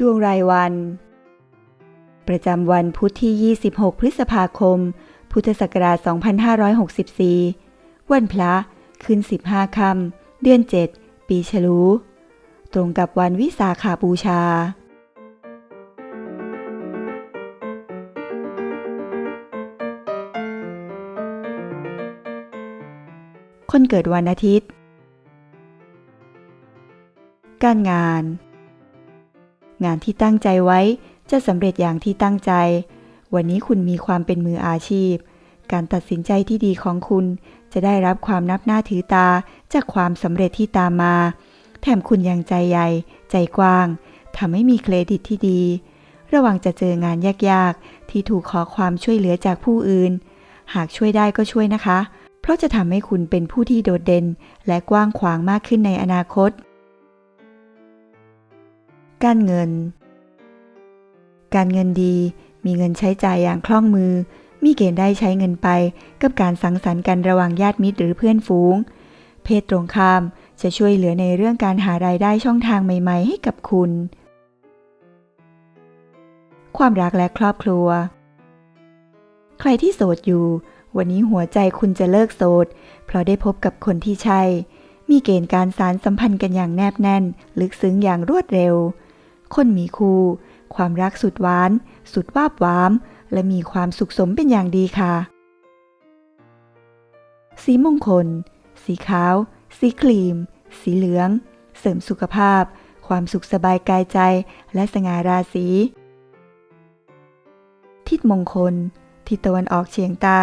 ดวงรายวัน ประจำวันพุธที่ 26 พฤษภาคม พุทธศักราช 2564 วันพระขึ้น 15 ค่ำเดือน 7 ปีฉลู ตรงกับวันวิสาขาบูชา คนเกิดวันอาทิตย์ การงาน งานที่ตั้งใจไว้จะสำเร็จอย่างที่ตั้งใจ วันนี้คุณมีความเป็นมืออาชีพ การตัดสินใจที่ดีของคุณจะได้รับความนับหน้าถือตาจากความสำเร็จที่ตามมา แถมคุณยังใจใหญ่ ใจกว้างทำให้มีเครดิตที่ดี ระวังจะเจองานยากๆ ที่ถูกขอความช่วยเหลือจากผู้อื่น หากช่วยได้ก็ช่วยนะคะ เพราะจะทำให้คุณเป็นผู้ที่โดดเด่น และกว้างขวางมากขึ้นในอนาคต การเงิน การเงินดี มีเงินใช้จ่ายอย่างคล่องมือ มีเกณฑ์ได้ใช้เงินไป กับการสังสรรค์กันระหว่างญาติมิตรหรือเพื่อนฝูง เพศตรงข้ามจะช่วยเหลือในเรื่องการหารายได้ช่องทางใหม่ ๆ ให้กับคุณ ความรักและครอบครัว ใครที่โสดอยู่ วันนี้หัวใจคุณจะเลิกโสด เพราะได้พบกับคนที่ใช่ มีเกณฑ์การสารสัมพันธ์กันอย่างแนบแน่น ลึกซึ้งอย่างรวดเร็ว คนมีคู่ ความรักสุดหวาน สุดวาบหวาม และมีความสุขสมเป็นอย่างดีค่ะ สีมงคล สีขาว สีครีม สีเหลือง เสริมสุขภาพ ความสุขสบายกายใจ และสง่าราศี ทิศมงคล ทิศตะวันออกเฉียงใต้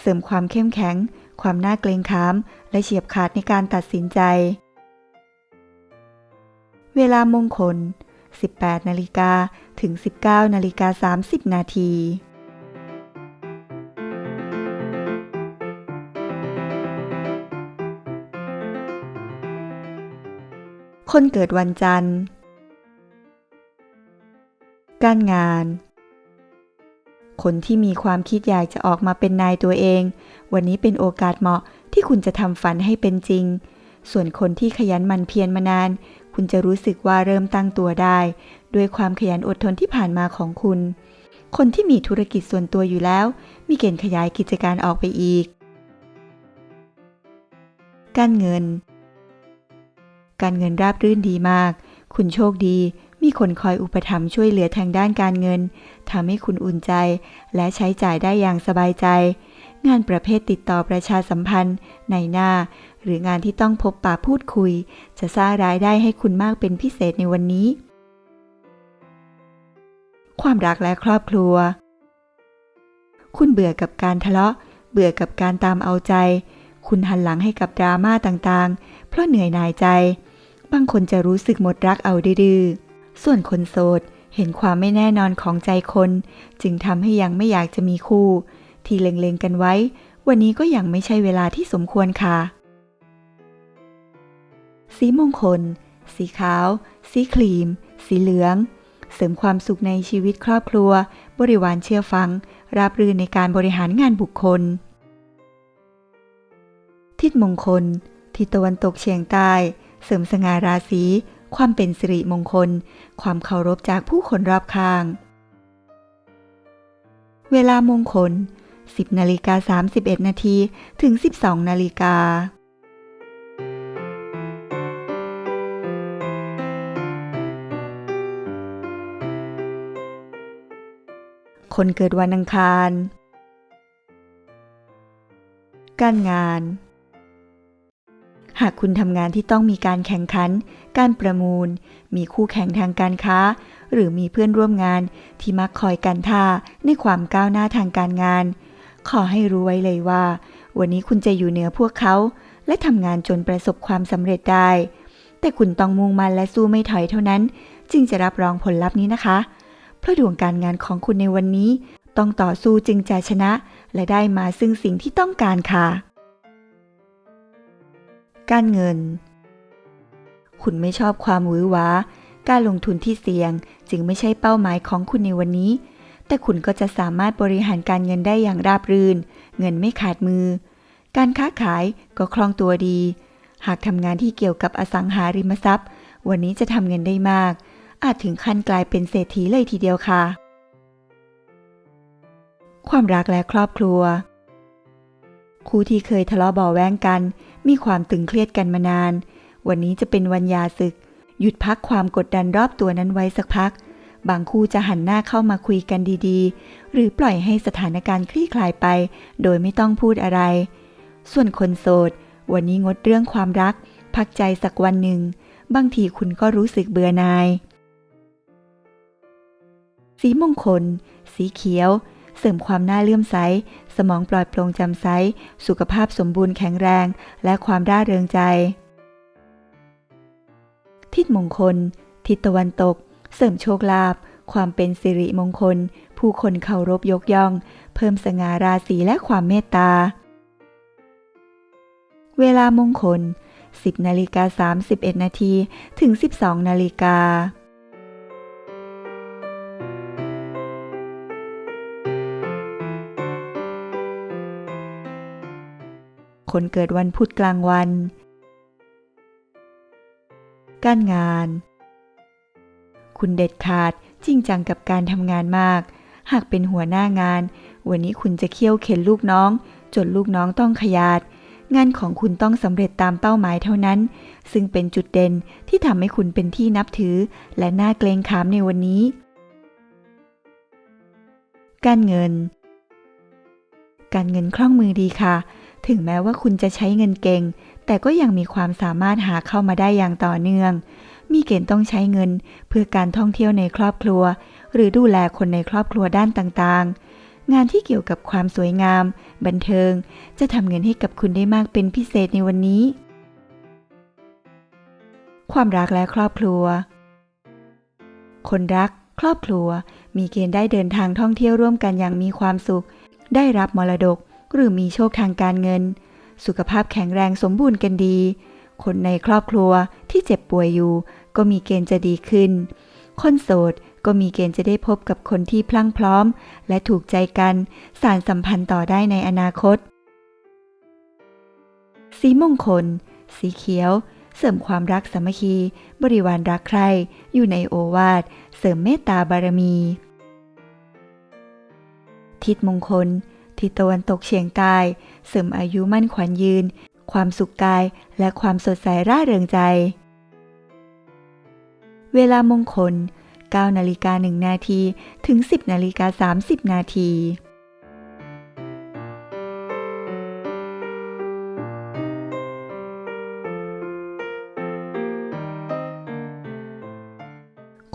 เสริมความเข้มแข็ง ความน่าเกรงขาม และเฉียบขาดในการตัดสินใจ เวลามงคล 18นาฬิกาถึง 19นาฬิกา30 นาทีคนเกิดวันจันทร์ การงาน คนที่มีความคิดอยากจะออกมาเป็นนายตัวเอง วันนี้เป็นโอกาสเหมาะที่คุณจะทำฝันให้เป็นจริง ส่วนคนที่ขยันมันเพียรมานาน คุณจะรู้สึกว่าเริ่มตั้งตัวได้ ด้วยความขยันอดทนที่ผ่านมาของคุณ คนที่มีธุรกิจส่วนตัวอยู่แล้ว มีเกณฑ์ขยายกิจการออกไปอีก การเงิน การเงินราบรื่นดีมาก คุณโชคดี มีคนคอยอุปถัมภ์ช่วยเหลือทางด้านการเงินทำให้คุณอุ่นใจ และใช้จ่ายได้อย่างสบายใจ งานประเภทติดต่อประชาสัมพันธ์ในหน้า หรืองานที่ต้องพบปะพูดคุย จะสร้างรายได้ให้คุณมากเป็นพิเศษในวันนี้ ความรักและครอบครัว คุณเบื่อกับการทะเลาะ เบื่อกับการตามเอาใจ คุณหันหลังให้กับดราม่าต่างๆ เพราะเหนื่อยหน่ายใจ บางคนจะรู้สึกหมดรักเอาดื้อส่วนคนโสดเห็นความไม่แน่นอนของใจคน จึงทำให้ยังไม่อยากจะมีคู่ ที่เล็งๆกันไว้ วันนี้ก็ยังไม่ใช่เวลาที่สมควรค่ะ สีมงคล สีขาว สีครีม สีเหลือง เสริมความสุขในชีวิตครอบครัว บริวารเชื่อฟัง ราบรื่นในการบริหารงานบุคคล ทิศมงคล ทิศตะวันตกเฉียงใต้ เสริมสง่าราศี ความเป็นสิริมงคล ความเคารพจากผู้คนรอบข้างเวลามงคล 10นาฬิกา31นาทีถึง 12นาฬิกาคนเกิดวันอังคาร การงาน หากคุณทำงานที่ต้องมีการแข่งขัน การประมูล มีคู่แข่งทางการค้า หรือมีเพื่อนร่วมงานที่มักคอยกันท่าในความก้าวหน้าทางการงาน ขอให้รู้ไว้เลยว่า วันนี้คุณจะอยู่เหนือพวกเขา และทำงานจนประสบความสำเร็จได้ แต่คุณต้องมุ่งมันและสู้ไม่ถอยเท่านั้น จึงจะรับรองผลลัพธ์นี้นะคะ เพราะดวงการงานของคุณในวันนี้ ต้องต่อสู้จึงจะชนะ และได้มาซึ่งสิ่งที่ต้องการค่ะ การเงิน คุณไม่ชอบความหวือหวาการลงทุนที่เสี่ยงจึงไม่ใช่เป้าหมายของคุณในวันนี้ แต่คุณก็จะสามารถบริหารการเงินได้อย่างราบรื่น เงินไม่ขาดมือ การค้าขายก็คล่องตัวดี หากทำงานที่เกี่ยวกับอสังหาริมทรัพย์ วันนี้จะทำเงินได้มาก อาจถึงขั้นกลายเป็นเศรษฐีเลยทีเดียวค่ะ ความรักและครอบครัว คู่ที่เคยทะเลาะเบาแว้งกัน มีความตึงเครียดกันมานาน วันนี้จะเป็นวันหยาศึก หยุดพักความกดดันรอบตัวนั้นไว้สักพัก บางคู่จะหันหน้าเข้ามาคุยกันดีๆ หรือปล่อยให้สถานการณ์คลี่คลายไป โดยไม่ต้องพูดอะไร ส่วนคนโสด วันนี้งดเรื่องความรัก พักใจสักวันหนึ่ง บางทีคุณก็รู้สึกเบื่อหน่าย สีมงคล สีเขียว เสริมความน่าเลื่อมใส สมองปลอดโปร่งจำใส สุขภาพสมบูรณ์แข็งแรง และความร่าเริงใจ ทิศมงคล ทิศตะวันตก เสริมโชคลาภความเป็นสิริมงคล ผู้คนเคารพยกย่อง เพิ่มสง่าราศีและความเมตตา เวลามงคล 10นาฬิกา31นาทีถึง 12นาฬิกาคนเกิดวันพุธกลางวัน การงาน คุณเด็ดขาด จริงจังกับการทำงานมาก หากเป็นหัวหน้างาน วันนี้คุณจะเคี่ยวเข็นลูกน้อง จนลูกน้องต้องขยาด งานของคุณต้องสำเร็จตามเป้าหมายเท่านั้น ซึ่งเป็นจุดเด่นที่ทำให้คุณเป็นที่นับถือ และน่าเกรงขามในวันนี้ การเงิน การเงินคล่องมือดีค่ะ ถึงแม้ว่าคุณจะใช้เงินเก่ง แต่ก็ยังมีความสามารถหาเข้ามาได้อย่างต่อเนื่อง มีเกณฑ์ต้องใช้เงิน เพื่อการท่องเที่ยวในครอบครัว หรือดูแลคนในครอบครัวด้านต่างๆ งานที่เกี่ยวกับความสวยงาม บันเทิง จะทำเงินให้กับคุณได้มากเป็นพิเศษในวันนี้ ความรักและครอบครัว คนรัก ครอบครัว มีเกณฑ์ได้เดินทางท่องเที่ยวร่วมกันอย่างมีความสุข ได้รับมรดก หรือมีโชคทางการเงิน สุขภาพแข็งแรงสมบูรณ์กันดีคนในครอบครัวที่เจ็บป่วยอยู่ ก็มีเกณฑ์จะดีขึ้น คนโสดก็มีเกณฑ์จะได้พบกับคนที่พลั่งพร้อม และถูกใจกันสารสัมพันธ์ต่อได้ในอนาคต สีมงคล สีเขียว เสริมความรักสามัคคี บริวารรักใคร อยู่ในโอวาท เสริมเมตตาบารมี ทิศมงคล ทิศตะวันตกเฉียงใต้ เสริมอายุมั่นขวัญยืน ความสุขกายและความสดใสร่าเริงใจ เวลามงคล 9 นาฬิกา 1 นาที ถึง 10 นาฬิกา 30 นาที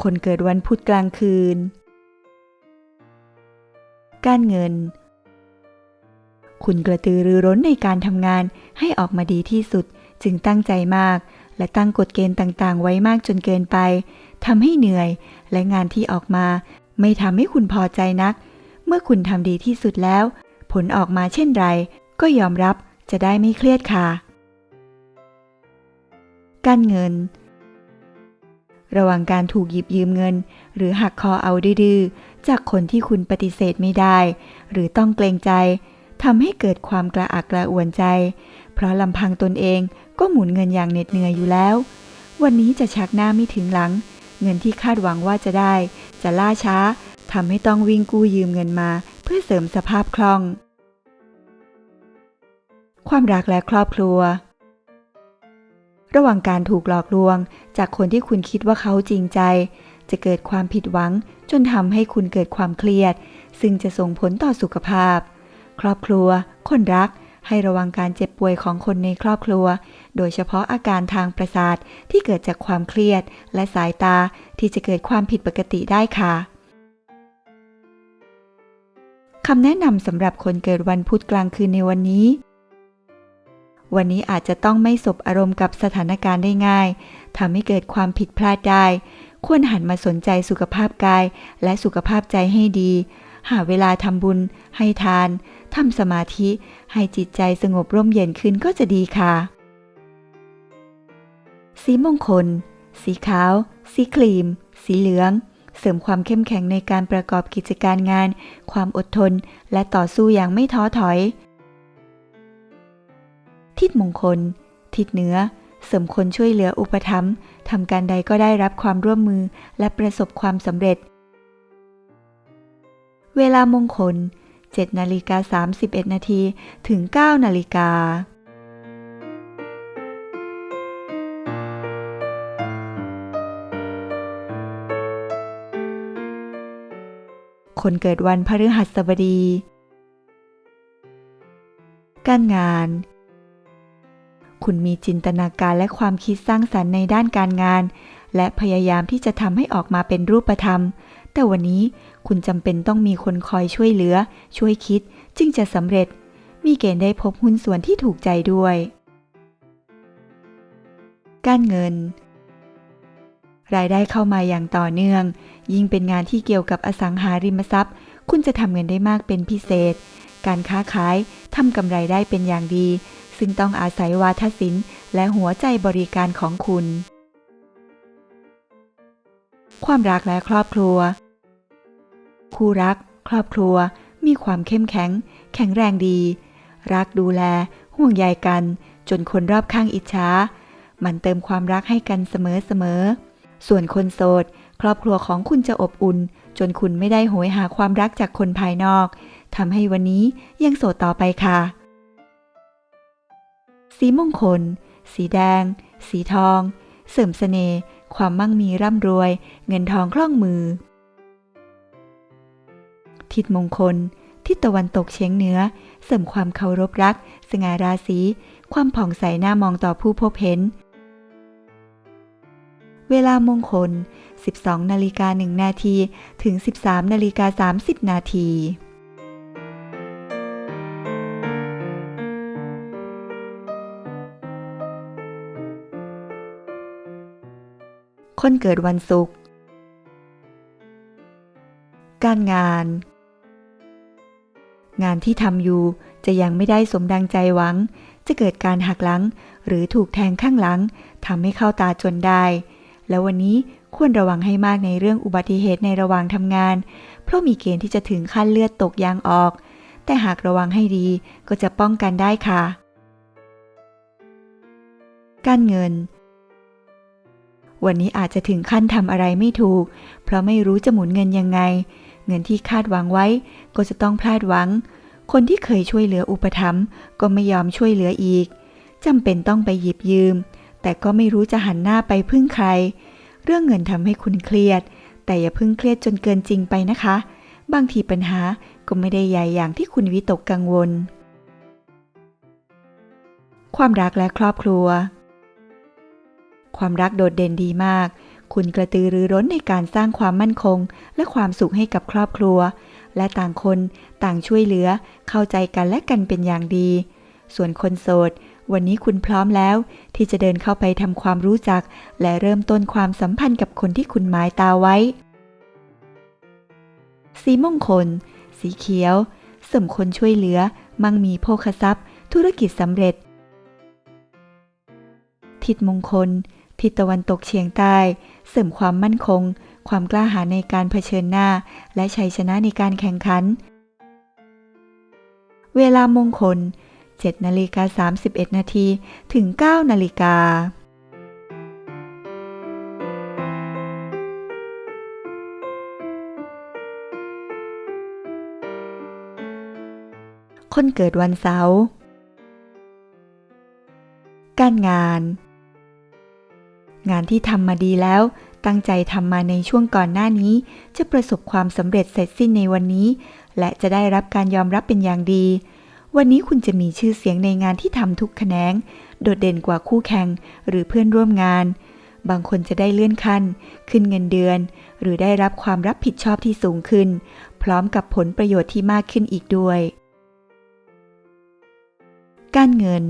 คนเกิดวันพุธกลางคืน การเงิน คุณกระตือรือร้นในการทำงานให้ออกมาดีที่สุดจึงตั้งใจมาก และตั้งกฎเกณฑ์ต่างๆ ไว้มากจนเกินไปทำให้เหนื่อย และงานที่ออกมา ไม่ทำให้คุณพอใจนัก เมื่อคุณทำดีที่สุดแล้ว ผลออกมาเช่นไร ก็ยอมรับจะได้ไม่เครียดค่ะ การเงิน ระวังการถูกหยิบยืมเงิน หรือหักคอเอาดื้อจากคนที่คุณปฏิเสธไม่ได้ หรือต้องเกรงใจทำให้เกิดความกระอักกระอ่วนใจ เพราะลำพังตนเอง ก็หมุนเงินอย่างเหน็ดเหนื่อยอยู่แล้ว วันนี้จะชักหน้าไม่ถึงหลัง เงินที่คาดหวังว่าจะได้ จะล่าช้าทำให้ต้องวิ่งกู้ยืมเงินมา เพื่อเสริมสภาพคล่อง ความรักและครอบครัว ระหว่างการถูกหลอกลวง จากคนที่คุณคิดว่าเขาจริงใจ จะเกิดความผิดหวัง จนทำให้คุณเกิดความเครียด ซึ่งจะส่งผลต่อสุขภาพ ครอบครัว คนรัก ให้ระวังการเจ็บป่วยของคนในครอบครัว โดยเฉพาะอาการทางประสาทที่เกิดจากความเครียด และสายตาที่จะเกิดความผิดปกติได้ค่ะคำแนะนำสำหรับคนเกิดวันพุธกลางคืนในวันนี้ วันนี้อาจจะต้องไม่สบอารมณ์กับสถานการณ์ได้ง่ายทำให้เกิดความผิดพลาดได้ ควรหันมาสนใจสุขภาพกายและสุขภาพใจให้ดี หาเวลาทำบุญ ให้ทาน ทำสมาธิ ให้จิตใจสงบร่มเย็นขึ้นก็จะดีค่ะ สีมงคล สีขาว สีครีม สีเหลือง เสริมความเข้มแข็งในการประกอบกิจการงาน ความอดทน และต่อสู้อย่างไม่ท้อถอย ทิศมงคล ทิศเหนือ เสริมคนช่วยเหลืออุปถัมภ์ทำการใดก็ได้รับความร่วมมือและประสบความสำเร็จ เวลามงคล 7 นาฬิกา 31 นาทีถึง 9 นาฬิกา คนเกิดวันพฤหัสบดี การงาน คุณมีจินตนาการและความคิดสร้างสรรค์ในด้านการงาน และพยายามที่จะทำให้ออกมาเป็นรูปธรรม แต่วันนี้คุณจำเป็นต้องมีคนคอยช่วยเหลือ ช่วยคิดจึงจะสำเร็จ มีเกณฑ์ได้พบหุ้นส่วนที่ถูกใจด้วย การเงิน รายได้เข้ามาอย่างต่อเนื่อง ยิ่งเป็นงานที่เกี่ยวกับอสังหาริมทรัพย์ คุณจะทำเงินได้มากเป็นพิเศษ การค้าขายทำกำไรได้เป็นอย่างดี ซึ่งต้องอาศัยวาทศิลป์ และหัวใจบริการของคุณความรักและครอบครัว คู่รัก ครอบครัว มีความเข้มแข็ง แข็งแรงดี รักดูแล ห่วงใยกัน จนคนรอบข้างอิจฉามันเติมความรักให้กันเสมอๆส่วนคนโสด ครอบครัวของคุณจะอบอุ่น จนคุณไม่ได้โหยหาความรักจากคนภายนอกทำให้วันนี้ยังโสดต่อไปค่ะ สีมงคล สีแดง สีทอง เสริมเสน่ห์ ความมั่งมีร่ำรวย เงินทองคล่องมือ ทิศมงคล ทิศตะวันตกเฉียงเหนือ เสริมความเคารพรัก สง่าราศี ความผ่องใสหน้ามองต่อผู้พบเห็น เวลามงคล 12 นาฬิกา 1 นาที ถึง 13 นาฬิกา 30 นาทีคนเกิดวันศุกร์ การงาน งานที่ทำอยู่จะยังไม่ได้สมดังใจหวัง จะเกิดการหักหลัง หรือถูกแทงข้างหลังทำให้เข้าตาจนได้ แล้ววันนี้ควรระวังให้มากในเรื่องอุบัติเหตุในระหว่างทำงาน เพราะมีเกณฑ์ที่จะถึงขั้นเลือดตกยางออก แต่หากระวังให้ดีก็จะป้องกันได้ค่ะ การเงิน วันนี้อาจจะถึงขั้นทำอะไรไม่ถูก เพราะไม่รู้จะหมุนเงินยังไง เงินที่คาดหวังไว้ ก็จะต้องพลาดหวัง คนที่เคยช่วยเหลืออุปถัมภ์ก็ไม่ยอมช่วยเหลืออีกจำเป็นต้องไปหยิบยืม แต่ก็ไม่รู้จะหันหน้าไปพึ่งใคร เรื่องเงินทำให้คุณเครียด แต่อย่าพิ่งเครียดจนเกินจริงไปนะคะ บางทีปัญหาก็ไม่ได้ใหญ่อย่างที่คุณวิตกกังวล ความรักและครอบครัว ความรักโดดเด่นดีมาก คุณกระตือรือร้นในการสร้างความมั่นคง และความสุขให้กับครอบครัว และต่างคนต่างช่วยเหลือ เข้าใจกันและกันเป็นอย่างดี ส่วนคนโสด วันนี้คุณพร้อมแล้ว ที่จะเดินเข้าไปทำความรู้จัก และเริ่มต้นความสัมพันธ์กับคนที่คุณหมายตาไว้ สีมงคล สีเขียวสมคนช่วยเหลือ มั่งมีโภคทรัพย์ ธุรกิจสำเร็จ ทิศมงคล ทิศตะวันตกเฉียงใต้ เสริมความมั่นคง ความกล้าหาญในการเผชิญหน้า และชัยชนะในการแข่งขัน เวลามงคล 7นาฬิกา31 นาทีถึง 9นาฬิกาคนเกิดวันเสาร์ การงาน งานที่ทำมาดีแล้ว ตั้งใจทำมาในช่วงก่อนหน้านี้ จะประสบความสำเร็จเสร็จสิ้นในวันนี้ และจะได้รับการยอมรับเป็นอย่างดี วันนี้คุณจะมีชื่อเสียงในงานที่ทำทุกแขนง โดดเด่นกว่าคู่แข่งหรือเพื่อนร่วมงาน บางคนจะได้เลื่อนขั้น ขึ้นเงินเดือน หรือได้รับความรับผิดชอบที่สูงขึ้น พร้อมกับผลประโยชน์ที่มากขึ้นอีกด้วย การเงิน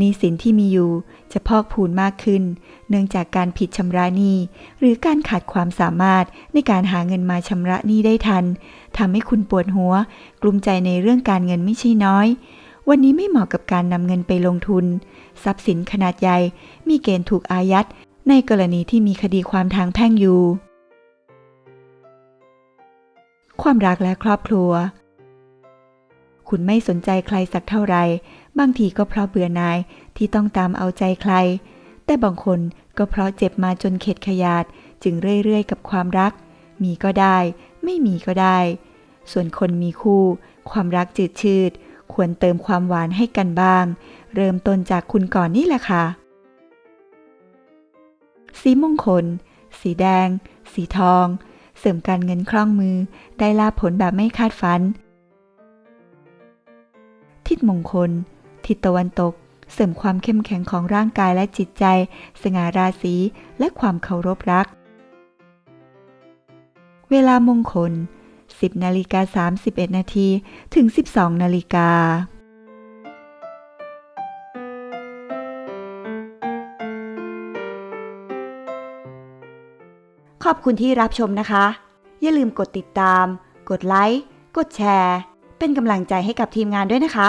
นี้สินที่มีอยู่จะพอกพูนมากขึ้น เนื่องจากการผิดชำระหนี้ หรือการขาดความสามารถในการหาเงินมาชำระหนี้ได้ทันทำให้คุณปวดหัว กลุ้มใจในเรื่องการเงินไม่ใช่น้อย วันนี้ไม่เหมาะกับการนำเงินไปลงทุน ทรัพย์สินขนาดใหญ่ มีเกณฑ์ถูกอายัด ในกรณีที่มีคดีความทางแพ่งอยู่ ความรักและครอบครัวคุณไม่สนใจใครสักเท่าไหร่ บางทีก็เพราะเบื่อหน่ายที่ต้องตามเอาใจใคร แต่บางคนก็เพราะเจ็บมาจนเข็ดขยาด จึงเรื่อยๆ กับความรัก มีก็ได้ ไม่มีก็ได้ ส่วนคนมีคู่ ความรักจืดชืด ควรเติมความหวานให้กันบ้าง เริ่มต้นจากคุณก่อนนี่แหละค่ะ สีมงคล สีแดง สีทอง เสริมการเงินคล่องมือ ได้ลาผลแบบไม่คาดฝัน ทิศมงคล ทิศตะวันตก เสริมความเข้มแข็งของร่างกายและจิตใจ สง่าราศีและความเคารพรัก เวลามงคล 10นาฬิกา31นาทีถึง 12นาฬิกาขอบคุณที่รับชมนะคะ อย่าลืมกดติดตาม กดไลค์ กดแชร์ เป็นกำลังใจให้กับทีมงานด้วยนะคะ